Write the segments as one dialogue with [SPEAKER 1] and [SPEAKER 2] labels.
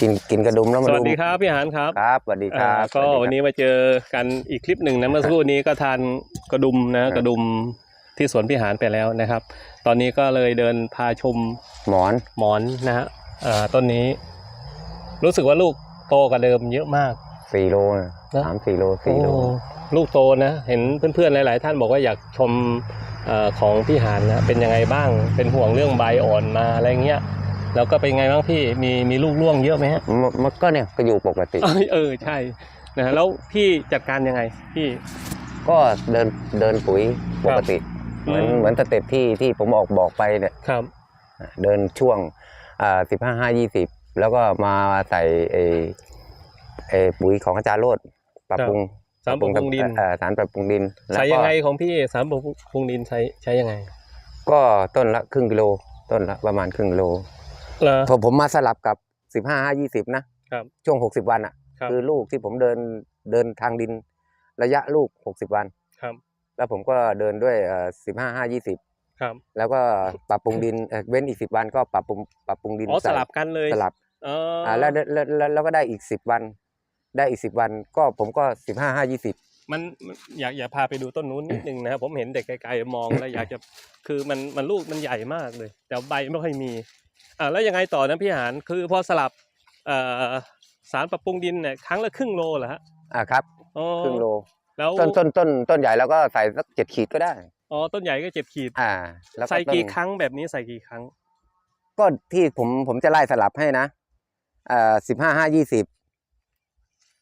[SPEAKER 1] กินกินกระดุมแล้ว
[SPEAKER 2] ส
[SPEAKER 1] มา
[SPEAKER 2] วั
[SPEAKER 1] ดู
[SPEAKER 2] สดีครับพี่หานครับ
[SPEAKER 1] ครับสวัสดีค
[SPEAKER 2] อ่า
[SPEAKER 1] รับ
[SPEAKER 2] ก็
[SPEAKER 1] สสดีครับ
[SPEAKER 2] วันนี้มาเจอกันอีกคลิปหนึ่งนะเมื่อสักครู่นี้ก็ทานกระดุมนะครับกระดุมที่สวนพี่หานไปแล้วนะครับ ตอนนี้ก็เลยเดินพาชม
[SPEAKER 1] หมอน
[SPEAKER 2] หมอนนะฮะอ่าต้นนี้ รู้สึกว่าลูกโตกว่าเดิมเยอะมาก
[SPEAKER 1] สี่โลนะ
[SPEAKER 2] นะ
[SPEAKER 1] สามสี่โลสี่โล
[SPEAKER 2] โอ้ลูกโตนะ เห็นเพื่อนๆหลาย ๆ ท่านบอกว่าอยากชมเอ่อของพี่หานนะเป็นยังไงบ้างเป็นห่วงเรื่องใบอ่อนมาอะไรเงี้ย แล้วก็เป็นไงบ้างพี่มีมีลูกร่วงเยอะไหมฮะ
[SPEAKER 1] มันมันก็เนี่ยก็อยู่ปกติ
[SPEAKER 2] เอยเออใช่นะฮะแล้วพี่จัดการยังไงพี่
[SPEAKER 1] ก็เดินเดินปุ๋ยปกติ เหมือน
[SPEAKER 2] อืม
[SPEAKER 1] เหมือนสเต็ปที่ที่ผมออกบอกไปเนี่ย
[SPEAKER 2] ครับ
[SPEAKER 1] เดินช่วงอ่าสิบห้าห้ายี่สิบแล้วก็มาใส่เอเอปุ๋ยของอาจารย์โรดปรับปรุง
[SPEAKER 2] สารปรับปรุงดิน
[SPEAKER 1] เอ่อสารปรับปรุงดินแล้ว
[SPEAKER 2] ใช้
[SPEAKER 1] ก็
[SPEAKER 2] ยังไงของพี่สารปรับปรุงดินใช้ใช้ยังไง
[SPEAKER 1] ก็ต้นละครึ่งกิโล ต้นละประมาณครึ่งโล
[SPEAKER 2] เหรอ
[SPEAKER 1] ผมผมมาสลับกับสิบห้าห้ายี่สิบนะครับช่วงหกสิบวันอะ
[SPEAKER 2] ครับ
[SPEAKER 1] คือลูกที่ผมเดินเดินทางดินระยะลูกหกสิบวัน
[SPEAKER 2] ครับ
[SPEAKER 1] แล้วผมก็เดินด้วยสิบห้าห้ายี่สิบ
[SPEAKER 2] ครับ
[SPEAKER 1] แล้วก็ปรับปรุงดินเอ่อเว้นอีกสิบวันก็ปรับปรุงปรับปรุงดิน
[SPEAKER 2] อ๋อส
[SPEAKER 1] ใส่
[SPEAKER 2] ลับกันเลย
[SPEAKER 1] สลับ
[SPEAKER 2] เออ
[SPEAKER 1] อ่าแล้วแล้วแล้วแล้วก็ได้อีกสิบวัน ได้อีกสิบวันก็ผมก็สิบห้าห้ายี่สิบ
[SPEAKER 2] มันมันอยากอยากพาไปดูต้นนู้นนิดนึงนะครับผมเห็นเด็กไกลๆมองแล้วอยากจะคือมันมันลูกมันใหญ่มากเลย แต่ใบไม่ค่อยมี อ่าแล้วยังไงต่อนะพี่หานคือพอสลับเอ่อสารปรับปรุงดินเนี่ยครั้งละครึ่งโลเหรอฮะ
[SPEAKER 1] อ่าครับ
[SPEAKER 2] อ๋อ
[SPEAKER 1] ครึ่งโล
[SPEAKER 2] แล้ว
[SPEAKER 1] ต้นต้นต้นต้นใหญ่แล้วก็ใส่สักเจ็ดขีดก็ได้
[SPEAKER 2] อ๋อต้นใหญ่ก็เจ็ดขีด
[SPEAKER 1] อ่า แล้วก็
[SPEAKER 2] ใส่
[SPEAKER 1] ต้น
[SPEAKER 2] กี่ครั้งแบบนี้ใส่กี่ครั้ง
[SPEAKER 1] ก็ที่ผมผมจะไล่สลับให้นะอ่าสิบห้าห้ายี่สิบ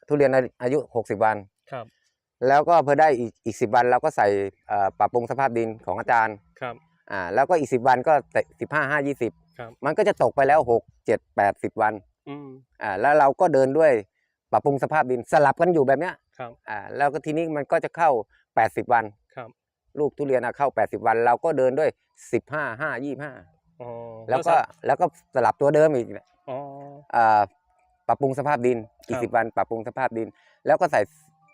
[SPEAKER 1] ทุเรียนอายุหกสิบวัน
[SPEAKER 2] ครับ
[SPEAKER 1] แล้วก็เพื่อได้อีกอีกสิบวันเราก็ใส่เอ่อปรับปรุงสภาพดินของอาจารย์
[SPEAKER 2] ครับ
[SPEAKER 1] อ่า แล้วก็อีกสิบวันก็สิบห้าห้ายี่สิบ
[SPEAKER 2] ครับ
[SPEAKER 1] มันก็จะตกไปแล้วหกเจ็ดแปดสิบวัน
[SPEAKER 2] อืม
[SPEAKER 1] อ่าแล้วเราก็เดินด้วยปรับปรุงสภาพดินสลับกันอยู่แบบเนี้ย
[SPEAKER 2] ครับ
[SPEAKER 1] อ่าแล้วก็ทีนี้มันก็จะเข้าแปดสิบวัน
[SPEAKER 2] ครับ
[SPEAKER 1] ลูกทุเรียนอะเข้าแปดสิบวัน เราก็เดินด้วยสิบห้าห้ายี่ห้า
[SPEAKER 2] อ๋อ
[SPEAKER 1] แล้วก็แล้วก็สลับตัวเดิมอีก
[SPEAKER 2] อ๋อ
[SPEAKER 1] อ่าปรับปรุงสภาพดินอี
[SPEAKER 2] ค
[SPEAKER 1] ก
[SPEAKER 2] รับ
[SPEAKER 1] สิบวัน ปรับปรุงสภาพดิน แล้วก็ใส่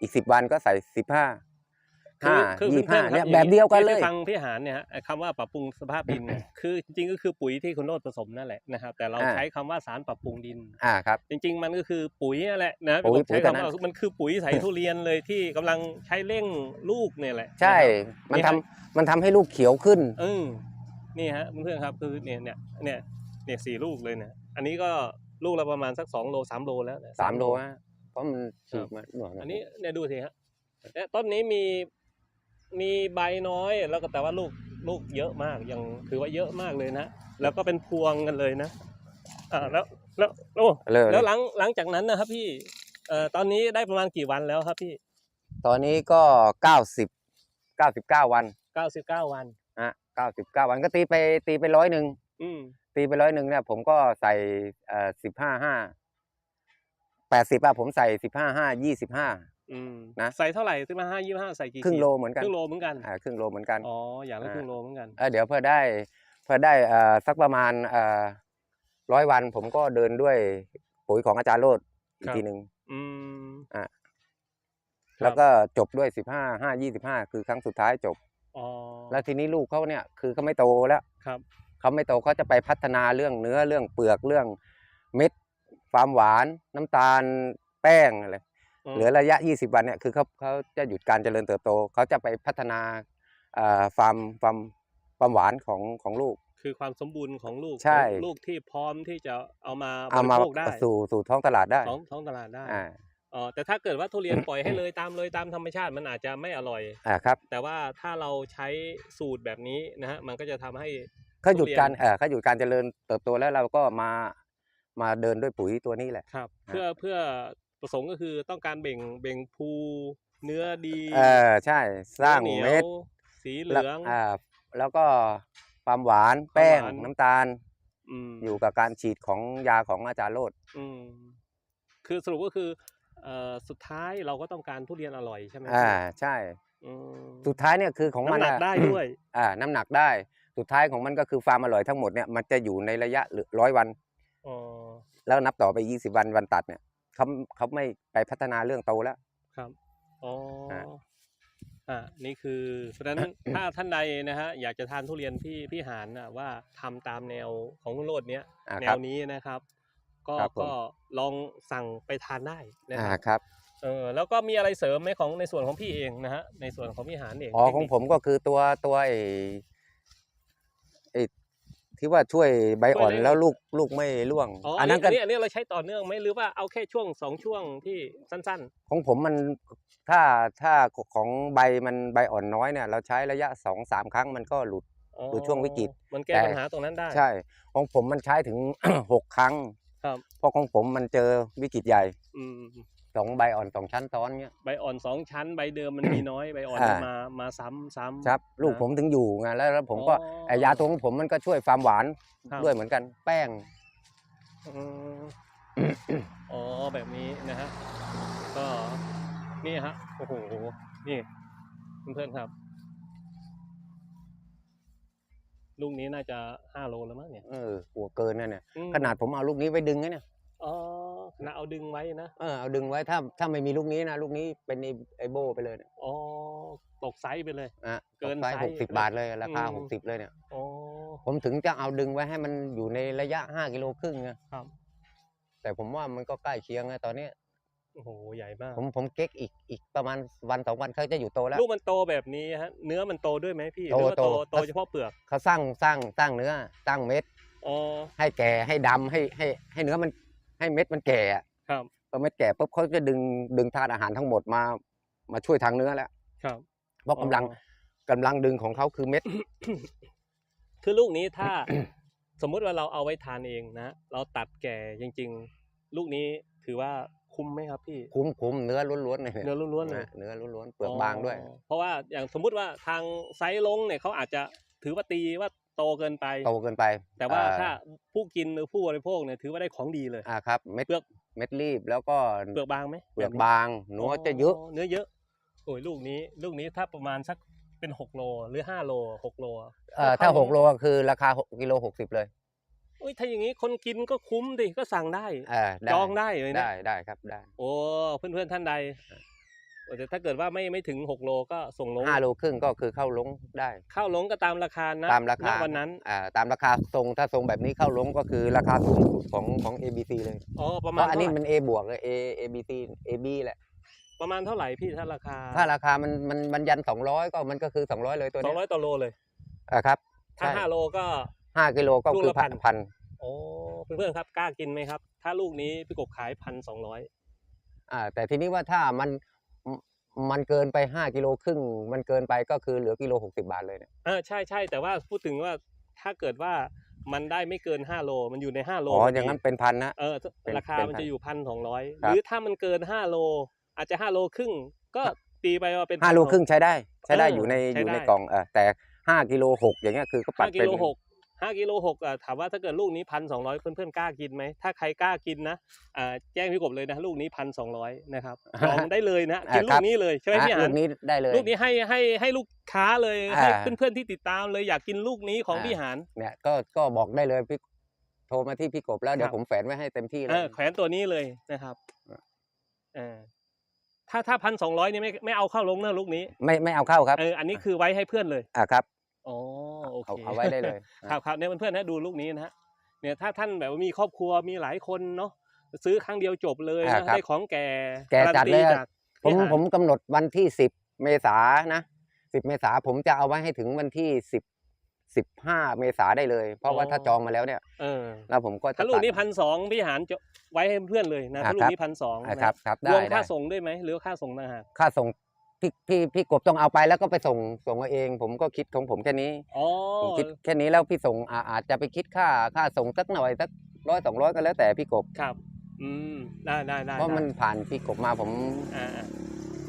[SPEAKER 1] อีกสิบวันก็ใส่สิบห้า
[SPEAKER 2] คื
[SPEAKER 1] ห้า
[SPEAKER 2] อคือ
[SPEAKER 1] ยี่ห้า
[SPEAKER 2] พื่อๆ
[SPEAKER 1] เนี่ย
[SPEAKER 2] ครับ
[SPEAKER 1] แบบเดียวกันเล
[SPEAKER 2] ที่
[SPEAKER 1] ย
[SPEAKER 2] ฟังพี่หานเนี่ยฮะไอ้คำว่าปรับปรุงสภาพดินเนี่ยคือจริงๆก็คือปุ๋ยที่คุณโนดผสมนั่นแหละนะครับแต่เรา
[SPEAKER 1] อ่า
[SPEAKER 2] ใช้คำว่าสารปรับปรุงดิน
[SPEAKER 1] อ่าครับ
[SPEAKER 2] จริง ๆ มันก็คือปุ๋ยนั่นแหละนะ
[SPEAKER 1] ปุ๋ย
[SPEAKER 2] ผมใช้
[SPEAKER 1] ปุ๋ยแต่
[SPEAKER 2] คำ
[SPEAKER 1] นั้น
[SPEAKER 2] ว่ามันคือปุ๋ยใส่ทุเรียนเลยที่กำลังใช้เร่งลูกเนี่ยแหละ
[SPEAKER 1] ใช่
[SPEAKER 2] นะครับ
[SPEAKER 1] มัน
[SPEAKER 2] นี่
[SPEAKER 1] ทำ
[SPEAKER 2] ฮะ
[SPEAKER 1] มันทำให้ลูกเขียวขึ้น
[SPEAKER 2] เออนี่ฮะเพื่อนๆครับคือเนี่ยเนี่ยเนี่ยเนี่ยสี่ลูกเลยเนี่ยอันนี้ก็ลูกละประมาณสักสองโลสามโลแล้วเนี่ย
[SPEAKER 1] สามโลฮะเพราะมันฉีกมาหน่อย
[SPEAKER 2] อันนี้เนี่ยดูสิฮะเนี่ยต้นนี้มี มีใบน้อย แล้วก็แต่ว่าลูกลูกเยอะมากยังถือว่าเยอะมากเลยนะแล้วก็เป็นพวงกันเลยนะอ่าแล้วแล้วโอ้
[SPEAKER 1] เลย
[SPEAKER 2] แล้วหลังหลังจากนั้นนะครับพี่เอ่อตอนนี้ได้ประมาณกี่วันแล้วครับพี่
[SPEAKER 1] ตอนนี้ก็เก้าสิบเก้าสิบเก้าวัน
[SPEAKER 2] เก้าสิบเก้าวัน
[SPEAKER 1] ฮะเก้าสิบเก้าวันก็ตีไปตีไปร้อยหนึ่ง
[SPEAKER 2] อืม
[SPEAKER 1] ตีไปร้อยหนึ่งเนี่ยผมก็ใส่เอ่อสิบห้าห้าแปดสิบอะผมใส่สิบห้าห้ายี่สิบห้า
[SPEAKER 2] อืม
[SPEAKER 1] นะ
[SPEAKER 2] ใส่เท่าไหร่ซื้อมาห้ายี่ห้าใส่กี่
[SPEAKER 1] ครึ่ง
[SPEAKER 2] ขีด
[SPEAKER 1] โลเหมือนกัน
[SPEAKER 2] ครึ่งโลเหมือนกัน
[SPEAKER 1] อ่าครึ่งโลเหมือนกัน
[SPEAKER 2] อ๋ออย่างละ
[SPEAKER 1] อ่า
[SPEAKER 2] ครึ่งโลเหมือนกัน
[SPEAKER 1] เออเดี๋ยวเพื่อได้เพื่อได้เอ่อสักประมาณเอ่อร้อยวันผมก็เดินด้วยปุ๋ยของอาจารย์โรดอีกทีหนึ่ง
[SPEAKER 2] อืม
[SPEAKER 1] อะ
[SPEAKER 2] ครับ
[SPEAKER 1] แล้วก็จบด้วยสิบห้าห้ายี่สิบห้าคือครั้งสุดท้ายจบ
[SPEAKER 2] อ๋อ
[SPEAKER 1] แล้วทีนี้ลูกเขาเนี่ยคือเขาไม่โตแล้ว
[SPEAKER 2] ครับ
[SPEAKER 1] เขาไม่โตเขาจะไปพัฒนาเรื่องเนื้อเรื่องเปลือกเรื่องเม็ดความหวานน้ำตาลแป้งอะไร
[SPEAKER 2] อืม
[SPEAKER 1] เหลือระยะ 20 วันเนี่ยคือเขาเขาจะหยุดการเจริญเติบโต เขาจะไปพัฒนาเอ่อฟาร์มฟาร์มความหวานของของลูก
[SPEAKER 2] คือความสมบูรณ์ของลูก
[SPEAKER 1] ใช่
[SPEAKER 2] ลูกที่พร้อมที่จะเอามาบ
[SPEAKER 1] เอา
[SPEAKER 2] ริ
[SPEAKER 1] มา
[SPEAKER 2] โภคได้
[SPEAKER 1] สู่สู่ท้องตลาดได้
[SPEAKER 2] ท้องท้องตลาดได้
[SPEAKER 1] อ่า
[SPEAKER 2] อ๋อแต่ถ้าเกิดว่าทุเรียนปล่อยให้เลยตามเลยตามธรรมชาติมันอาจจะไม่อร่อย
[SPEAKER 1] อ่าครับ
[SPEAKER 2] แต่ว่าถ้าเราใช้สูตรแบบนี้นะฮะมันก็จะทำให้
[SPEAKER 1] เขาหยุด
[SPEAKER 2] ทุเรียน
[SPEAKER 1] การเออเขาหยุดการเจริญเติบโตแล้วเราก็มามาเดินด้วยปุ๋ยตัวนี้แหละ
[SPEAKER 2] ครับ
[SPEAKER 1] ฮะ
[SPEAKER 2] เพื่อเพื่อ ประสงค์ก็คือต้องการเบ่งเบ่งภูเนื้อดี
[SPEAKER 1] เออใช่สร้าง
[SPEAKER 2] นื้อหนียว
[SPEAKER 1] เม็ด
[SPEAKER 2] สีเห
[SPEAKER 1] แล้ว
[SPEAKER 2] ลือง
[SPEAKER 1] อ่าแล้วก็ความหวานแป้ง
[SPEAKER 2] ความหวาน
[SPEAKER 1] น้ำตาล
[SPEAKER 2] อืม
[SPEAKER 1] อยู่กับการฉีดของยาของอาจารย์โรด
[SPEAKER 2] อืมคือสรุปก็คือเอ่อสุดท้ายเราก็ต้องการทุเรียนอร่อยใช่ไหม
[SPEAKER 1] อ่า
[SPEAKER 2] พี่
[SPEAKER 1] ใช่
[SPEAKER 2] อืม
[SPEAKER 1] สุดท้ายเนี่ยคือของมัน
[SPEAKER 2] น้ำหนัก
[SPEAKER 1] อะ
[SPEAKER 2] ได้ด้วย
[SPEAKER 1] อ่า น้ำหนักได้ สุดท้ายของมันก็คือฟาร์มอร่อยทั้งหมดเนี่ยมันจะอยู่ในระยะร้อยวัน
[SPEAKER 2] อ๋อ
[SPEAKER 1] แล้วนับต่อไปยี่สิบวันวันตัดเนี่ย เขาเขาไม่ไปพัฒนาเรื่องโตแล้ว
[SPEAKER 2] ครับอ๋อ
[SPEAKER 1] อ่า
[SPEAKER 2] อ่านี่คือเพราะฉะนั้นถ้าท่านใดนะฮะอยากจะทานทุเรียนพี่พี่หานนะว่าทำตามแนวของคุณโรดเนี้ย
[SPEAKER 1] อ่า
[SPEAKER 2] แน
[SPEAKER 1] ครับ
[SPEAKER 2] วนี้นะครับ ก็
[SPEAKER 1] ครับผม
[SPEAKER 2] ก็ลองสั่งไปทานได้นะ
[SPEAKER 1] อ่า
[SPEAKER 2] ครับ
[SPEAKER 1] ครับ
[SPEAKER 2] เออแล้วก็มีอะไรเสริมไหมของในส่วนของพี่เองนะฮะในส่วนของพี่หานเอง
[SPEAKER 1] อ๋อ
[SPEAKER 2] เทค
[SPEAKER 1] ของ
[SPEAKER 2] นิค
[SPEAKER 1] ผมก็คือตัวตัวไอ้ไอ้ ที่ว่าช่วยใบอ่อนแล้วลูกลูกไม่ร่วง
[SPEAKER 2] อ๋อ
[SPEAKER 1] อั
[SPEAKER 2] อั
[SPEAKER 1] น
[SPEAKER 2] น
[SPEAKER 1] นั้
[SPEAKER 2] นี้
[SPEAKER 1] นก็
[SPEAKER 2] อันนี้อันนี้เราใช้ต่อเนื่องไหมหรือว่าเอาแค่ช่วงสองช่วงที่สั้น
[SPEAKER 1] ของผมมันถ้าถ้าของใบมันใบอ่อนน้อยเนี่ย เราใช้ระยะสองสามครั้งมันก็หลุด
[SPEAKER 2] ๆอ๋อ
[SPEAKER 1] ดูช่วงวิกฤต
[SPEAKER 2] มันแก้
[SPEAKER 1] แต่
[SPEAKER 2] ปัญหาตรงนั้นได้
[SPEAKER 1] ใช่ ของผมมันใช้ถึง หกครั้ง
[SPEAKER 2] ครับ
[SPEAKER 1] เพราะของผมมันเจอวิกฤตใหญ่
[SPEAKER 2] อืม
[SPEAKER 1] สองใบอ่อนสองชั้นซ้อนเงี้ย
[SPEAKER 2] ใบอ่อนสองชั้นใบเดิมมันมีน้อยใบอ่อน
[SPEAKER 1] อ่า
[SPEAKER 2] มามาซ้ำซ้ำ
[SPEAKER 1] ครับ ลูก
[SPEAKER 2] นะ
[SPEAKER 1] ผมถึงอยู่ไงแล้วแล้วผมก็
[SPEAKER 2] อ๋อ
[SPEAKER 1] ไอยาตัวของผมมันก็ช่วยความหวาน
[SPEAKER 2] ครับ
[SPEAKER 1] ด้วยเหมือนกัน แป้ง
[SPEAKER 2] อืมอ๋อแบบนี้นะฮะ ก็นี่ฮะ โอ้โห นี่ เพื่อนๆครับ ลูกนี้น่าจะห้าโลแล้วมั้งเนี่ย
[SPEAKER 1] เออกลัวเกินนะเนี่ย
[SPEAKER 2] อืม
[SPEAKER 1] ขนาดผมเอาลูกนี้ไปดึงนะเนี่ย
[SPEAKER 2] อ๋อ ขณะเอาดึงไว้นะ
[SPEAKER 1] เออเอาดึงไว้ถ้าถ้าไม่มีลูกนี้นะลูกนี้เป็นไอ้ไอโบไปเลยเนี่ย
[SPEAKER 2] อ๋อตกไซส์ไปเลย
[SPEAKER 1] อะ
[SPEAKER 2] เกิน
[SPEAKER 1] ตไซ
[SPEAKER 2] ไซส์
[SPEAKER 1] หกสิบบาทเลยราคา
[SPEAKER 2] อืม
[SPEAKER 1] หกสิบเลยเนี่ย
[SPEAKER 2] อ๋อ
[SPEAKER 1] ผมถึงจะเอาดึงไว้ให้มันอยู่ในระยะห้ากิโลครึ่งไง
[SPEAKER 2] ครับ
[SPEAKER 1] แต่ผมว่ามันก็ใกล้เคียงไงตอนนี้
[SPEAKER 2] โอ้โหใหญ่มาก
[SPEAKER 1] ผมผมเก๊กอีกอีกประมาณวันสองวันเขาจะอยู่โตแล้ว
[SPEAKER 2] ลูกมันโตแบบนี้ฮะเนื้อมันโตด้วยไหมพี่ห
[SPEAKER 1] โต
[SPEAKER 2] รือว่าโต
[SPEAKER 1] โต
[SPEAKER 2] โตเฉพาะเปลือก
[SPEAKER 1] เขาสร้างสร้างสร้างเนื้อสร้างเม็ด
[SPEAKER 2] อ๋อ
[SPEAKER 1] ให้แก่ให้ดำให้ให้ให้เนื้อมัน ให้เม็ดมันแก่อะ
[SPEAKER 2] ครับ
[SPEAKER 1] พอเม็ดแก่ปุ๊บเขาจะดึงดึงธาตุอาหารทั้งหมดมา มาช่วยทางเนื้อแล้ว
[SPEAKER 2] ครับ
[SPEAKER 1] เพราะกำลัง
[SPEAKER 2] อ๋อ
[SPEAKER 1] กำลังดึงของเขาคือเม็ด
[SPEAKER 2] คือลูกนี้ถ้า สมมุติว่าเราเอาไว้ทานเองนะ เราตัดแก่จริง ๆ ลูกนี้ถือว่าคุ้มไหมครับพี่
[SPEAKER 1] คุ้มคุ้มเนื้อล้วนๆเลย
[SPEAKER 2] เนื้อล้วนๆเลยะ
[SPEAKER 1] เนื้อล้วนๆเปลือกบางด้วย
[SPEAKER 2] อ๋อเพราะว่าอย่างสมมุติว่าทางไซส์ลงเนี่ยเขาอาจจะถือว่าตีว่า โตเกินไป
[SPEAKER 1] โตเกินไป
[SPEAKER 2] แต่ว่า
[SPEAKER 1] อ่
[SPEAKER 2] ถ้าผู้กินหรือผู้บริโภคเนี่ยถือว่าได้ของดีเลย
[SPEAKER 1] อ่าครับเม็ด
[SPEAKER 2] เปลือก
[SPEAKER 1] เม็ดรีบแล้วก็
[SPEAKER 2] เปลือกบางไหม
[SPEAKER 1] เปลือก
[SPEAKER 2] แบบนี้
[SPEAKER 1] บางเนื้อจะเยอะ
[SPEAKER 2] เนื้อเยอะโอ้ยลูกนี้ลูกนี้ถ้าประมาณสักเป็นหกโลหรือห้าโลหกโล
[SPEAKER 1] เอ่อถ้าหกโลก็คือราคาหกกิโลหกสิบเลย
[SPEAKER 2] อุ้ยถ้าอย่างนี้คนกินก็คุ้มดิก็สั่งได้
[SPEAKER 1] เออได้
[SPEAKER 2] จองได้เลยนะ
[SPEAKER 1] ได้ได้ครับได้
[SPEAKER 2] โอ้เพื่อนๆท่านใดโอ้ แต่ถ้าเกิดว่าไม่ไม่ถึงหกโลก็ส่งลง
[SPEAKER 1] ห้าโลครึ่งก็คือเข้าลงได้
[SPEAKER 2] เข้าลงก็ตามราคานะ
[SPEAKER 1] ตามราคา
[SPEAKER 2] ณวันนั้น
[SPEAKER 1] อ่าตามราคาทรงถ้าทรงแบบนี้เข้าลงก็คือราคาสูงสุดของของ A B C เลย
[SPEAKER 2] อ๋อประ
[SPEAKER 1] เพ
[SPEAKER 2] มาณ
[SPEAKER 1] ราะอันนี้
[SPEAKER 2] เท่าไหร่
[SPEAKER 1] มัน A บวกเลย A A B C A B แหละ
[SPEAKER 2] ประมาณเท่าไหร่พี่ถ้าราคา
[SPEAKER 1] ถ้าราคามันมันมันยันสองร้อยก็มันก็คือสองร้อยเลยตัว
[SPEAKER 2] สอ
[SPEAKER 1] เนี้
[SPEAKER 2] งร้อยต่อโลเลย
[SPEAKER 1] อ่าครับ
[SPEAKER 2] ถ้า
[SPEAKER 1] ใช่
[SPEAKER 2] ห้าโลก็
[SPEAKER 1] ห้ากิโลก็
[SPEAKER 2] ลูก
[SPEAKER 1] คือ
[SPEAKER 2] ละ
[SPEAKER 1] พั
[SPEAKER 2] พั
[SPEAKER 1] น
[SPEAKER 2] น
[SPEAKER 1] พัน
[SPEAKER 2] โอ้เพื่อนๆครับกล้ากินไหมครับ ถ้าลูกนี้พี่กบขายพันสองร้อย
[SPEAKER 1] อ่าแต่ทีนี้ว่าถ้ามัน มันเกินไปห้ากิโลครึ่ง มันเกินไปก็คือเหลือกิโลหกสิบาทเลยเนี่ย
[SPEAKER 2] อ่าใช่ใช่แต่ว่าพูดถึงว่าถ้าเกิดว่ามันได้ไม่เกินห้าโล มันอยู่ในห้าโล
[SPEAKER 1] อ๋อ
[SPEAKER 2] พดี
[SPEAKER 1] อย่างนั้นเป็นพันนะ
[SPEAKER 2] เออ
[SPEAKER 1] เป็น
[SPEAKER 2] ราคา
[SPEAKER 1] เป็น
[SPEAKER 2] มัน
[SPEAKER 1] พัน
[SPEAKER 2] จะอยู่พันสองร้อย
[SPEAKER 1] ครั
[SPEAKER 2] ห
[SPEAKER 1] บ
[SPEAKER 2] รือถ้ามันเกินห้าโล อาจจะห้าโลครึ่ง ก็ตีไปว่าเป็น
[SPEAKER 1] ห้าโลครึ่งใช้ได้ ใช้ได้
[SPEAKER 2] เออ
[SPEAKER 1] อยู่ใน
[SPEAKER 2] ใช้
[SPEAKER 1] อยู่ใน
[SPEAKER 2] ได้
[SPEAKER 1] กล่องเออแต่ห้ากิโลหกอย่างเงี้ยคือก็ปั
[SPEAKER 2] ห้า
[SPEAKER 1] ด
[SPEAKER 2] กิ
[SPEAKER 1] เป็น
[SPEAKER 2] โลหก ห้ากิโลหกอะถามว่าถ้าเกิดลูกนี้พันสองร้อยเพื่อนๆกล้ากินไหมถ้าใครกล้ากินนะอ่าแจ้งพี่กบเลยนะลูกนี้พันสองร้อยนะครับจองได้เลยนะกินลูกนี้เลยใช่ไหม
[SPEAKER 1] อะ
[SPEAKER 2] พี่
[SPEAKER 1] ลู
[SPEAKER 2] อัน
[SPEAKER 1] กนี้ได้เลย
[SPEAKER 2] ลูกนี้ให้ให้ให้ลูกค้าเลย
[SPEAKER 1] อ่า
[SPEAKER 2] ให้เพื่อนๆที่ติดตามเลยอยากกินลูกนี้ของ
[SPEAKER 1] อ่า
[SPEAKER 2] พี่หาน
[SPEAKER 1] เนี่ยก็ก็บอกได้เลยพี่โทรมาที่พี่กบแล้วเดี๋ย
[SPEAKER 2] ครั
[SPEAKER 1] ว
[SPEAKER 2] บ
[SPEAKER 1] ผมแฝนไว้ให้เต็มที่เล
[SPEAKER 2] เอยอแขวนตัวนี้เลยนะครับ
[SPEAKER 1] อ่า
[SPEAKER 2] เออถ้าถ้าพันสองร้อยนี่ไม่ไม่เอาเข้าลงนะลูกนี้
[SPEAKER 1] ไม่ไม่เอาเข้าครับ
[SPEAKER 2] เอออันนี้คือไว้ให้เพื่อนเลย
[SPEAKER 1] อ่าครับ
[SPEAKER 2] อ๋อโอเค
[SPEAKER 1] เอาเอาไว้ได้เลย
[SPEAKER 2] ครับครับเนี่ยเพื่อนๆนะดูลูกนี้นะฮะเนี่ยถ้าท่านแบบว่ามีครอบครัวมีหลายคนเนาะซื้อครั้งเดียวจบเลย
[SPEAKER 1] อ่า
[SPEAKER 2] นะครับได้ของแก่
[SPEAKER 1] แก่จัดเลย
[SPEAKER 2] การันตี
[SPEAKER 1] อะ
[SPEAKER 2] จาก
[SPEAKER 1] ผม
[SPEAKER 2] พี่หาน
[SPEAKER 1] ผมกำหนดวันที่สิบเมษานะสิบเมษาผมจะเอาไว้ให้ถึงวันที่สิบสิบห้าเมษาได้เลย เพราะว่าถ้าจองมาแล้วเนี่ย
[SPEAKER 2] เออ
[SPEAKER 1] แล้วผมก็จะ
[SPEAKER 2] ถ้าลูกนี้
[SPEAKER 1] ตัด
[SPEAKER 2] พันสองพี่หานจะไว้ให้เพื่อนเลยนะ
[SPEAKER 1] อ่า
[SPEAKER 2] ถ้าลู
[SPEAKER 1] ครั
[SPEAKER 2] ก
[SPEAKER 1] บ
[SPEAKER 2] นี้พันสอง
[SPEAKER 1] อ่าครับครับ
[SPEAKER 2] ร
[SPEAKER 1] ได้
[SPEAKER 2] วมค่า
[SPEAKER 1] ได้
[SPEAKER 2] ส่งด้วยไหมหรือว่าค่าส่งต่างหาก
[SPEAKER 1] ค่าส่ง พี่พี่พี่กบต้องเอาไปแล้วก็ไปส่งส่งเอาเอง ผมก็คิดของผมแค่นี้
[SPEAKER 2] อ๋อ
[SPEAKER 1] ผมคิดแค่นี้แล้วพี่ส่งอาอาจจะไปคิดค่าค่าส่งสักหน่อยสักร้อยสองร้อยก็แล้วแต่พี่กบ
[SPEAKER 2] ครับ อืมได้ได้ได้
[SPEAKER 1] เพราะมัน
[SPEAKER 2] ได้
[SPEAKER 1] ผ่านพี่กบมาผม
[SPEAKER 2] อ่าอ่า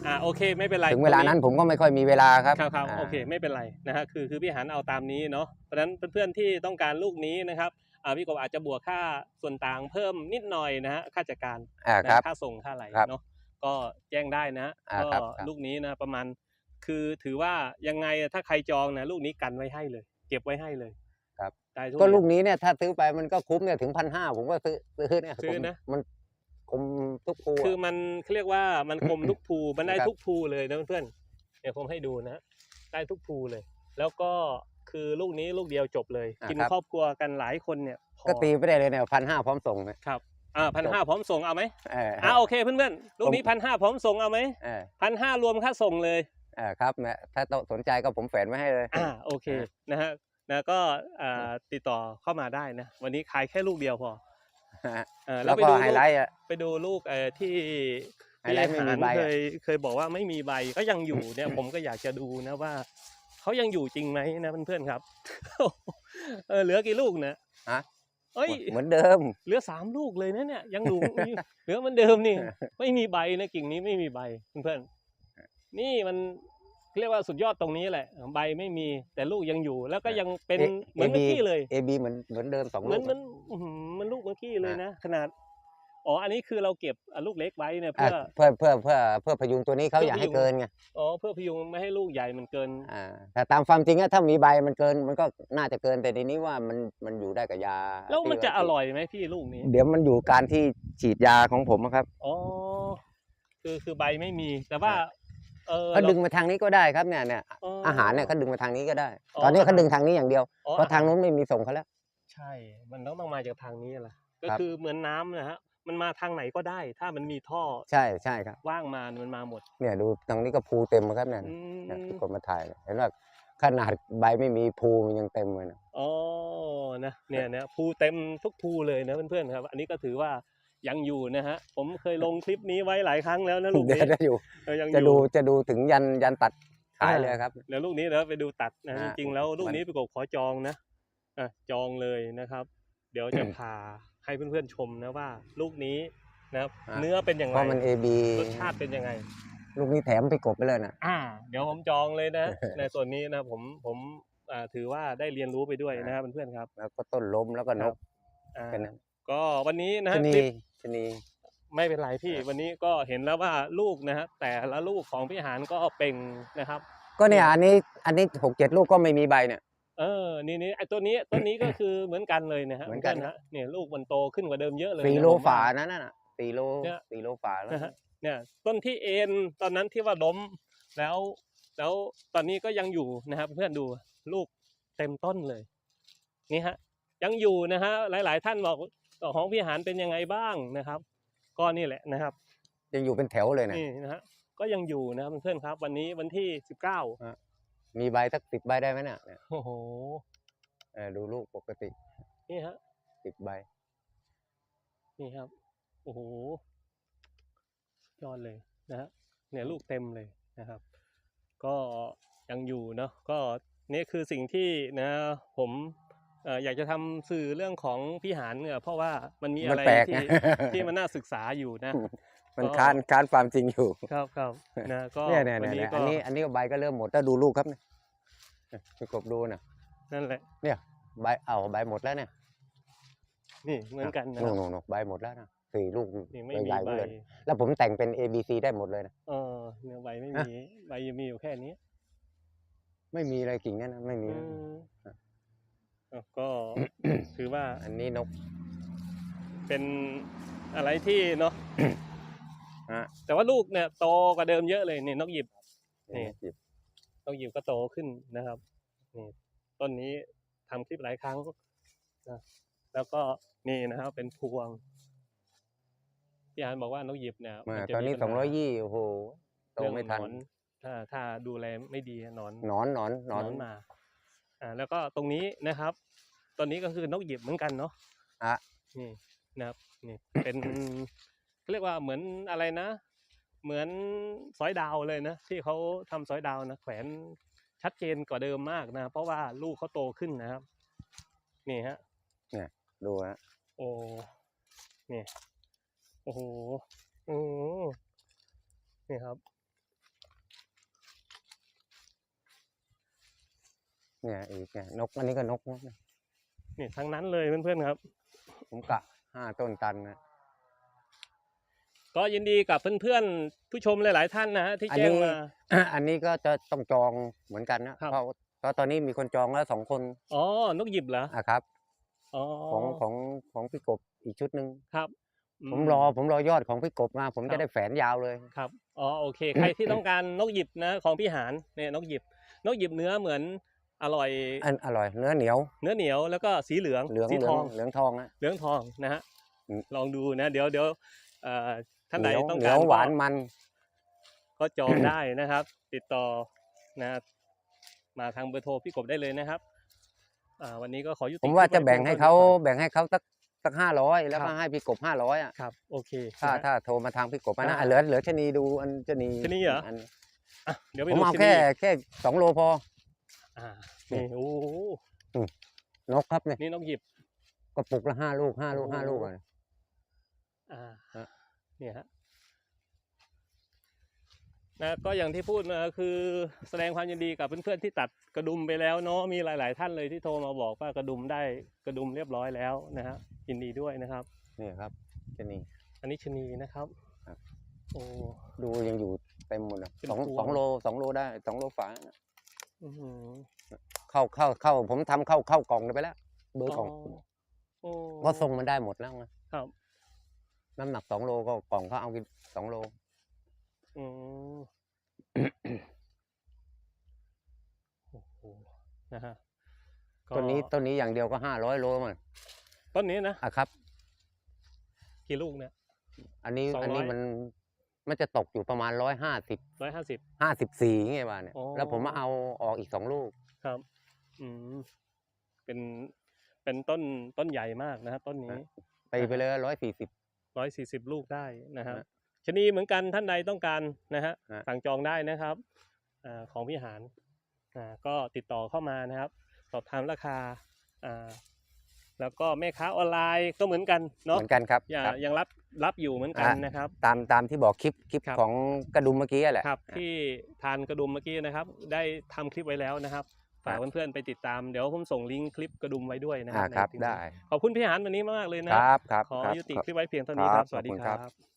[SPEAKER 2] อ่าโอเคไม่เป็นไร
[SPEAKER 1] ถึงเวลา
[SPEAKER 2] ตรง
[SPEAKER 1] นั้นผมก็ไม่ค่อยมีเวลาครับ
[SPEAKER 2] ครับครับาโอเคไม่เป็นไรนะฮะคือคือพี่หันเอาตามนี้เนาะเพราะฉะนั้นเพื่อนๆที่ต้องการลูกนี้นะครับอ่าพี่กบอาจจะบวกค่าส่วนต่างเพิ่มนิดหน่อยนะฮะค่าจัดการ
[SPEAKER 1] อ่า
[SPEAKER 2] นะครับค่าส่งค่าอะไร
[SPEAKER 1] ครับ
[SPEAKER 2] เนาะ ก็แจ้งได้นะ
[SPEAKER 1] อ่า
[SPEAKER 2] ก็
[SPEAKER 1] ครับครับ
[SPEAKER 2] ลูกนี้นะประมาณ คือถือว่ายังไงถ้าใครจองนะลูกนี้กันไว้ให้เลย เก็บไว้ให้เลย
[SPEAKER 1] ครับ
[SPEAKER 2] ได้ทุ
[SPEAKER 1] ก็
[SPEAKER 2] เรียน
[SPEAKER 1] ลูกนี้เนี่ยถ้าซื้อไปมันก็คุ้มเนี่ยถึงพันห้าผมก็ซื้อซื้อเนี่ย
[SPEAKER 2] ซื้อ
[SPEAKER 1] ผม
[SPEAKER 2] นะ
[SPEAKER 1] มันคมทุกภู
[SPEAKER 2] คือ
[SPEAKER 1] อะ
[SPEAKER 2] มันเขาเรียกว่ามันคมทุกภูมันได้
[SPEAKER 1] ครับ
[SPEAKER 2] ทุกภูเลยนะเพื่อนๆเดี๋ยวผมให้ดูนะฮะได้ทุกภูเลย แล้วก็คือลูกนี้ลูกเดียวจบเลย กินครอบครัวกันหลายคนเนี่ยพอ
[SPEAKER 1] ก็ตีไปได้เลยเนี่ยพันห้าพร้อมส่งเนี่ย
[SPEAKER 2] ครับ อ่าพันห้าพร้อมส่งเอาไหม
[SPEAKER 1] เออ
[SPEAKER 2] อ่าโอเคเพื่อนๆลูกนี้พันห้าพร้อมส่งเอาไหม
[SPEAKER 1] เออ
[SPEAKER 2] พันห้ารวมค่าส่งเลย
[SPEAKER 1] เออครับแม่ถ้าต้องสนใจก็ผมแฝนไว้ให้เลย
[SPEAKER 2] อ่าโอเคนะฮะนะก็อ่าติดต่อเข้ามาได้นะ วันนี้ขายแค่ลูกเดียวพอเออ
[SPEAKER 1] แล้ว
[SPEAKER 2] ไป
[SPEAKER 1] ก็
[SPEAKER 2] ดู
[SPEAKER 1] ไฮ
[SPEAKER 2] ลูก
[SPEAKER 1] ไลท์อะ
[SPEAKER 2] ไปดูลูกเอ่อที่
[SPEAKER 1] ไฮไลท์ไม่มีใบ
[SPEAKER 2] เค
[SPEAKER 1] อะ
[SPEAKER 2] ยเคยบอกว่าไม่มีใบก็ยังอยู่เนี่ยผมก็อยากจะดูนะว่าเขายังอยู่จริงไหมนะเพื่อนๆครับเออเหลือกี่ลูกนะ
[SPEAKER 1] ฮะ
[SPEAKER 2] เอ้ย
[SPEAKER 1] เหมือนเดิม
[SPEAKER 2] เหลือสามลูกเลยนะเนี่ยยังอยู่เหลือเหมันเดิมนี่ ไม่มีใบนะกิ่งนี้ไม่มีใบเพื่อนๆนี่มันเรียกว่าสุดยอดตรงนี้แหละ ใบไม่มีแต่ลูกยังอยู่ แล้วก็ยังเป็น
[SPEAKER 1] เอ๊ะ
[SPEAKER 2] เหมือนเมื่อ
[SPEAKER 1] AB
[SPEAKER 2] กี้เลย
[SPEAKER 1] เอบีเหมือนเหมือนเดิมสอง
[SPEAKER 2] เหมื
[SPEAKER 1] ลู
[SPEAKER 2] อน
[SPEAKER 1] ก
[SPEAKER 2] มันอื้อหือมันลูกเมื่อกี้เลยนะขนาด อ๋อ อันนี้คือเราเก็บอะลูกเล็กไว้เนี่ย
[SPEAKER 1] อะ
[SPEAKER 2] เพื่อ
[SPEAKER 1] เพื่อเพื่อเพื่อเพื่อพยุงตัวนี้เขา
[SPEAKER 2] เพื่อ
[SPEAKER 1] อยาก
[SPEAKER 2] พยุ
[SPEAKER 1] ให้
[SPEAKER 2] ง
[SPEAKER 1] เกินไง
[SPEAKER 2] อ๋อเพื่อพยุงไม่ให้ลูกใหญ่มันเกิน
[SPEAKER 1] อ่าแต่ตามความจริงอะถ้ามีใบมันเกินมันก็น่าจะเกินแต่ทีนี้ว่ามันมันอยู่ได้กับยา
[SPEAKER 2] แล้วมัน
[SPEAKER 1] ที่
[SPEAKER 2] จะอร่อยไหมพี่ลูกนี้
[SPEAKER 1] เดี๋ยวมันอยู่การที่ฉีดยาของผมอะครับ
[SPEAKER 2] อ๋อคือคือใบไม่มีแต่ว่าเออ
[SPEAKER 1] เขา
[SPEAKER 2] เรา
[SPEAKER 1] ดึงมาทางนี้ก็ได้ครับเนี่ยเนี่ย
[SPEAKER 2] อ๋ออ
[SPEAKER 1] อาหารเนี่ยเขาดึงมาทางนี้ก็ได้
[SPEAKER 2] อ๋อ
[SPEAKER 1] ตอนนี้เขา
[SPEAKER 2] อาหาร
[SPEAKER 1] ดึงทางนี้อย่างเดียว
[SPEAKER 2] อ๋อ
[SPEAKER 1] เพราะทางนู้นไม่มีส่งเขาแล้ว
[SPEAKER 2] ใช่ มันต้องต้องมาจากทางนี้แหละก็
[SPEAKER 1] ครับ
[SPEAKER 2] คือเหมือนน้ำนะฮะ มันมาทางไหนก็ได้ ถ้ามันมีท่อ
[SPEAKER 1] ใช่ใช่ครับ
[SPEAKER 2] ว่างมามันมาหมด
[SPEAKER 1] เนี่ยดูทางนี้ก็ภูเต็มครับเนี่ย
[SPEAKER 2] อื
[SPEAKER 1] เนี่ย
[SPEAKER 2] ม
[SPEAKER 1] ที่คนมาถ่ายเนี่ยเห็นว่าขนาดใบไม่มีภูมันยังเต็มเลยนะ
[SPEAKER 2] อ๋อนะเนี่ยเนี่ยภูเต็มทุกภูเลยนะเพื่อนๆครับ อันนี้ก็ถือว่ายังอยู่นะฮะ ผมเคยลงคลิปนี้ไว้หลายครั้งแล้วนะลูก
[SPEAKER 1] เดี๋ย
[SPEAKER 2] นี้
[SPEAKER 1] วจะอยู่
[SPEAKER 2] เออยังอ
[SPEAKER 1] จะ
[SPEAKER 2] ยู่
[SPEAKER 1] ดูจะดูถึงยันยันตัดขาย
[SPEAKER 2] อ่า
[SPEAKER 1] เลยครับ
[SPEAKER 2] เดี๋ยวลูกนี้เดี๋ยวไปดูตัดนะ
[SPEAKER 1] อ่า
[SPEAKER 2] จริงๆแล้วลูก
[SPEAKER 1] มัน
[SPEAKER 2] นี้พี่กบขอจองนะอะจองเลยนะครับ เดี๋ยวจะพา ให้เพื่อนๆชมนะว่า ลูกนี้นะครับ
[SPEAKER 1] อ่า
[SPEAKER 2] เนื้อเป็นยัง
[SPEAKER 1] เพ
[SPEAKER 2] ไง
[SPEAKER 1] ราะมัน AB
[SPEAKER 2] รสชาติเป็นยังไง
[SPEAKER 1] ลูกนี้แถมไปกบไปเลยนะ
[SPEAKER 2] อ่า เดี๋ยวผมจองเลยนะ ในส่วนนี้นะผมผมอ่าถือว่าได้เรียนรู้ไปด้วยนะครับเพื่อนๆครับ
[SPEAKER 1] แล้วก็ต้นล้มแล้วก็นก
[SPEAKER 2] อ่า
[SPEAKER 1] กันนั้น
[SPEAKER 2] ก็วันนี้นะ
[SPEAKER 1] ชะ
[SPEAKER 2] ฮะ
[SPEAKER 1] นี
[SPEAKER 2] คลิป
[SPEAKER 1] ชะนี
[SPEAKER 2] ไม่เป็นไรพี่
[SPEAKER 1] ครับ
[SPEAKER 2] วันนี้ก็เห็นแล้วว่าลูกนะฮะแต่ละลูกของพี่หานก็เป่งนะครับ
[SPEAKER 1] ก็เนี่ยอันนี้อันนี้หกเจ็ดลูกก็ไม่มีใบเนี่ย
[SPEAKER 2] เออ นี่นี่ไอตัวนี้ตัวนี้ก็คือเหมือนกันเลยนะฮะ
[SPEAKER 1] เหมือนกัน
[SPEAKER 2] พื่ฮะเนี่ยลูกมันโตขึ้นกว่าเดิมเยอะเลย
[SPEAKER 1] สี่
[SPEAKER 2] นะ
[SPEAKER 1] โล
[SPEAKER 2] ผมว่
[SPEAKER 1] ฝานั่นน่ะสี่โล
[SPEAKER 2] เนี่ย
[SPEAKER 1] สี่โลฝาแล้ว
[SPEAKER 2] นะฮะเนี่ย ต้นที่เอ็นตอนนั้นที่ว่าล้มแล้ว แล้วตอนนี้ก็ยังอยู่นะครับ เพื่อนดูลูกเต็มต้นเลย นี่ฮะ ยังอยู่นะฮะหลาย ๆ ท่านบอกของพี่หานเป็นยังไงบ้างนะครับ ก็นี่แหละนะครับ
[SPEAKER 1] ยังอยู่เป็นแถวเลยนะ
[SPEAKER 2] นี่นะฮะก็ยังอยู่นะครับเพื่อนๆครับ วันนี้วันที่สิบเก้า
[SPEAKER 1] มีใบสักสิบใบได้ไหมเนี่ยเนี่ย
[SPEAKER 2] โอ้โห
[SPEAKER 1] เออดูลูกปกติ
[SPEAKER 2] นี่ฮะ
[SPEAKER 1] สิบใบ
[SPEAKER 2] นี่ครับ โอ้โหยอดเลยนะฮะเนี่ยลูกเต็มเลยนะครับ ก็ยังอยู่เนาะก็นี่คือสิ่งที่นะผมเอ่ออยากจะทำสื่อเรื่องของพี่หานเนี่ยเพราะว่ามันมี
[SPEAKER 1] มั
[SPEAKER 2] อะ
[SPEAKER 1] น
[SPEAKER 2] ไร
[SPEAKER 1] แปลก
[SPEAKER 2] ที่
[SPEAKER 1] นะ
[SPEAKER 2] ที่มันน่าศึกษาอยู่นะ
[SPEAKER 1] มัน
[SPEAKER 2] ก็
[SPEAKER 1] ค้านค้านความจริงอยู่
[SPEAKER 2] ครับครับนะก็
[SPEAKER 1] เนี่ยเนี่ย
[SPEAKER 2] วั
[SPEAKER 1] เนี่ย
[SPEAKER 2] นี้
[SPEAKER 1] เนี่ย
[SPEAKER 2] ก็
[SPEAKER 1] อันนี้อันนี้ก็ใบก็เริ่มหมดถ้าดูลูกครับเนี่ยเนี่ยพี่กบดูนะ
[SPEAKER 2] นั่นแหละ
[SPEAKER 1] เนี่ยใบเอาใบหมดแล้วเนี่ย
[SPEAKER 2] นี่เหมือนกันนะค
[SPEAKER 1] โน่
[SPEAKER 2] รับ
[SPEAKER 1] นโน่นโน่นใบหมดแล้วนะสี่ลูก
[SPEAKER 2] นี่ไม่มี
[SPEAKER 1] ใหญ่ๆ
[SPEAKER 2] ใบ
[SPEAKER 1] เลย แล้วผมแต่งเป็น A B C ได้หมดเลยนะ
[SPEAKER 2] เออเนี่ยใบไม่
[SPEAKER 1] ฮะ
[SPEAKER 2] มีใบยังมีอยู่แค่นี้
[SPEAKER 1] ไม่มีอะไรกิ่งนั้นนะไม่มี
[SPEAKER 2] อื
[SPEAKER 1] นะ
[SPEAKER 2] มอะก็ถือว่า
[SPEAKER 1] อันนี้นก
[SPEAKER 2] เป็นอะไรที่เนาะ
[SPEAKER 1] ฮะ
[SPEAKER 2] แต่ว่าลูกเนี่ยโตกว่าเดิมเยอะเลยนี่นกหยิบนี่
[SPEAKER 1] หยิบ
[SPEAKER 2] นกหยิบก็โตขึ้นนะครับนี่ต้นนี้ทำคลิปหลายครั้งนะแล้วก็นี่นะครับ เป็นพวงพี่อานบอกว่านกหยิบเนี่ย
[SPEAKER 1] มา
[SPEAKER 2] มัจะ
[SPEAKER 1] ตอนนี้
[SPEAKER 2] ปัญ
[SPEAKER 1] สองร้อย
[SPEAKER 2] หา
[SPEAKER 1] ยี่โอ้โหโต
[SPEAKER 2] เรื่อง
[SPEAKER 1] ไม่ทัน
[SPEAKER 2] หนอนถ้าถ้าดูแลไม่ดีหนอน
[SPEAKER 1] หนอนหนอนหนอน
[SPEAKER 2] มา อ่า แล้วก็ตรงนี้นะครับตอนนี้ก็คือนกหยิบเหมือนกันเนาะ
[SPEAKER 1] อะ
[SPEAKER 2] นี่นะครับนี่ เป็น เรียกว่าเหมือนอะไรนะ เหมือนสอยดาวเลยนะ ที่เขาทำสอยดาวนะแขวนชัดเจนกว่าเดิมมากนะ เพราะว่าลูกเขาโตขึ้นนะครับ นี่ฮะ
[SPEAKER 1] ดูฮะ
[SPEAKER 2] โอ้นี่โอ้โหอือนี่ครับ
[SPEAKER 1] เนี่ยอีกเนี่ยนกอันนี้ก็นกนะ
[SPEAKER 2] นี่ทั้งนั้นเลยเพื่อนๆครับ
[SPEAKER 1] ผมกะห้าต้นตันนะ
[SPEAKER 2] ก็ยินดีกับเพื่อนๆผู้ชมหลาย ๆ ท่านนะฮะที่แจ้งมา
[SPEAKER 1] อันนี้ก็จะต้องจองเหมือนกันนะครับ เพราะเพราะตอนนี้มีคนจองแล้วสองคน
[SPEAKER 2] อ๋อนกหยิบเหรอ
[SPEAKER 1] อะครับ
[SPEAKER 2] อ๋อ
[SPEAKER 1] ของของของพี่กบอีกชุดหนึ่ง
[SPEAKER 2] ครับ
[SPEAKER 1] ผมรอผมรอยอดของพี่กบมา ผม
[SPEAKER 2] ครั
[SPEAKER 1] จะ
[SPEAKER 2] บ
[SPEAKER 1] ได้แฝนยาวเลย
[SPEAKER 2] ครับอ๋อโอเค ใครที่ต้องการนกหยิบนะของพี่หานเนี่ยนกหยิบ นกหยิบเนื้อเหมือนอร่อย
[SPEAKER 1] อันอร่อยเนื้อเหนียว
[SPEAKER 2] เนื้อเหนียวแล้วก็สีเหลือง
[SPEAKER 1] เหลือง
[SPEAKER 2] สี
[SPEAKER 1] เหลื
[SPEAKER 2] ท
[SPEAKER 1] อ
[SPEAKER 2] องง
[SPEAKER 1] เหลืองทองนะ
[SPEAKER 2] เหลืองทองนะฮะ
[SPEAKER 1] อืม
[SPEAKER 2] ลองดูนะ เดี๋ยวเดี๋ยวเอ่อ ท่าน
[SPEAKER 1] เห
[SPEAKER 2] ใด
[SPEAKER 1] นียว
[SPEAKER 2] ต้อง
[SPEAKER 1] เหนี
[SPEAKER 2] กายร
[SPEAKER 1] วหวาน
[SPEAKER 2] ก็
[SPEAKER 1] มัน
[SPEAKER 2] ก็จองได้นะครับ ติดต่อนะมาทางเบอร์โทรพี่กบได้เลยนะครับ อ่า วันนี้ก็ขอยุติ
[SPEAKER 1] ผมว่า
[SPEAKER 2] คลิ
[SPEAKER 1] จะ
[SPEAKER 2] ปไแบ่
[SPEAKER 1] งให้
[SPEAKER 2] พีย
[SPEAKER 1] เขา
[SPEAKER 2] ท่นี้ก่อน
[SPEAKER 1] แบ่งให้เขาสักสักห้าร้อยแล้ว
[SPEAKER 2] ครั
[SPEAKER 1] ก็
[SPEAKER 2] บ
[SPEAKER 1] ให้พี่กบห้าร้อยอะ
[SPEAKER 2] ครับ โอเค
[SPEAKER 1] ถ้า
[SPEAKER 2] นะฮะ
[SPEAKER 1] ถ้าโทรมาทางพี่กบอะนะ
[SPEAKER 2] อ่า
[SPEAKER 1] เหลือเหลือชะนีดูอันชะนี
[SPEAKER 2] ชะนีเหรอ
[SPEAKER 1] น
[SPEAKER 2] อะเดี๋ยวไป
[SPEAKER 1] ผม
[SPEAKER 2] ดู
[SPEAKER 1] เอา
[SPEAKER 2] ที่
[SPEAKER 1] แค่
[SPEAKER 2] นี่
[SPEAKER 1] แค่สองโลพอ
[SPEAKER 2] อ่านี่โอ้โห
[SPEAKER 1] นกครับเนี่ย
[SPEAKER 2] นี่นกหยิบ
[SPEAKER 1] กระปุกละห้าลูกห้าลูก
[SPEAKER 2] โอ้
[SPEAKER 1] ห้าลูกอะ
[SPEAKER 2] อ่า
[SPEAKER 1] ฮะ
[SPEAKER 2] เนี่ยฮะนะก็อย่างที่พูดมาคือแสดงความยินดีกับเพื่อนๆที่ตัดกระดุมไปแล้วเนาะมีหลาย ๆ ท่านเลยที่โทรมาบอกว่ากระดุมได้กระดุมเรียบร้อยแล้วนะฮะยินดีด้วยนะครับ
[SPEAKER 1] นี่ครับชะนี
[SPEAKER 2] อันนี้ชะนีนะครับ
[SPEAKER 1] ครับ
[SPEAKER 2] โอ้
[SPEAKER 1] ดูยังอยู่เต็มหมดอะ
[SPEAKER 2] เป็น
[SPEAKER 1] สอง
[SPEAKER 2] พวง
[SPEAKER 1] สองโลสองโลได้สองโลฝาน่ะ
[SPEAKER 2] อื้อหือ
[SPEAKER 1] เข้าเข้าเข้าผมทำเข้าเข้ากล่องไปแล้วเบอร์กล่อง
[SPEAKER 2] โอ้
[SPEAKER 1] เพราะทรงมันได้หมดแล้วไง
[SPEAKER 2] ครับ
[SPEAKER 1] น้ำหนักสองโลก็กล่องเขาเอากินสองโล
[SPEAKER 2] อืมโอ้โหนะฮะก็
[SPEAKER 1] ต้นนี้ต้นนี้อย่างเดียวก็ห้าร้อยโลมัน
[SPEAKER 2] ต้นนี้นะ
[SPEAKER 1] อะครับ
[SPEAKER 2] กี่ลูกเนี่ย
[SPEAKER 1] อันนี้
[SPEAKER 2] สองร้อย
[SPEAKER 1] อันนี้มันมันจะตกอยู่ประมาณร้อยห้าสิบ
[SPEAKER 2] ร้อยห้าสิบ
[SPEAKER 1] ห้าสิบสี่ไงบ้านเนี่ย
[SPEAKER 2] อ๋อ
[SPEAKER 1] แล้วผมมาเอาออกอีกสองลูก
[SPEAKER 2] ครับ อืม เป็น เป็นต้น ต้นใหญ่มากนะฮะต้นนี้
[SPEAKER 1] ฮะไปไปเลยร้อยสี่สิบ
[SPEAKER 2] ร้อยสี่สิบลูกได้นะฮะ
[SPEAKER 1] ฮะ
[SPEAKER 2] ชะนีเหมือนกันท่านใดต้องการนะฮะ
[SPEAKER 1] ฮะ
[SPEAKER 2] สั่งจองได้นะครับอ่าของพี่หารอ่าก็ติดต่อเข้ามานะครับ สอบถามราคาอ่าแล้วก็แม่ค้าออนไลน์ก็เหมือนกัน
[SPEAKER 1] เห
[SPEAKER 2] เนาะ
[SPEAKER 1] มือนกันครับ
[SPEAKER 2] อย่า
[SPEAKER 1] ครับ
[SPEAKER 2] ยังรับรับอยู่เหมือนกัน
[SPEAKER 1] อะ
[SPEAKER 2] นะครับ
[SPEAKER 1] ตามตามที่บอกคลิปคลิป
[SPEAKER 2] ครับ
[SPEAKER 1] ของกระดุมเมื่อกี้แหละ
[SPEAKER 2] ครับที่ทานกระดุมเมื่อกี้นะครับ ได้ทำคลิปไว้แล้วนะครับ ฝาก
[SPEAKER 1] ครับ
[SPEAKER 2] เพื่อนๆไปติดตามเดี๋ยวผมส่งลิงก์คลิปกระดุมไว้ด้วยนะค
[SPEAKER 1] อ่า
[SPEAKER 2] รับ
[SPEAKER 1] ครับ
[SPEAKER 2] ในลิงก์
[SPEAKER 1] ได้
[SPEAKER 2] ขอบคุณพี่หานวันนี้มากๆเลยนะ
[SPEAKER 1] ครับครับ
[SPEAKER 2] ขอ
[SPEAKER 1] ครับ
[SPEAKER 2] ยุติ
[SPEAKER 1] ครับ
[SPEAKER 2] คลิปไว้เพียงเท่านี้ค
[SPEAKER 1] ครั
[SPEAKER 2] รับ
[SPEAKER 1] บ
[SPEAKER 2] สวัสดี
[SPEAKER 1] ขอบคุณ
[SPEAKER 2] ค
[SPEAKER 1] ครั
[SPEAKER 2] รับบ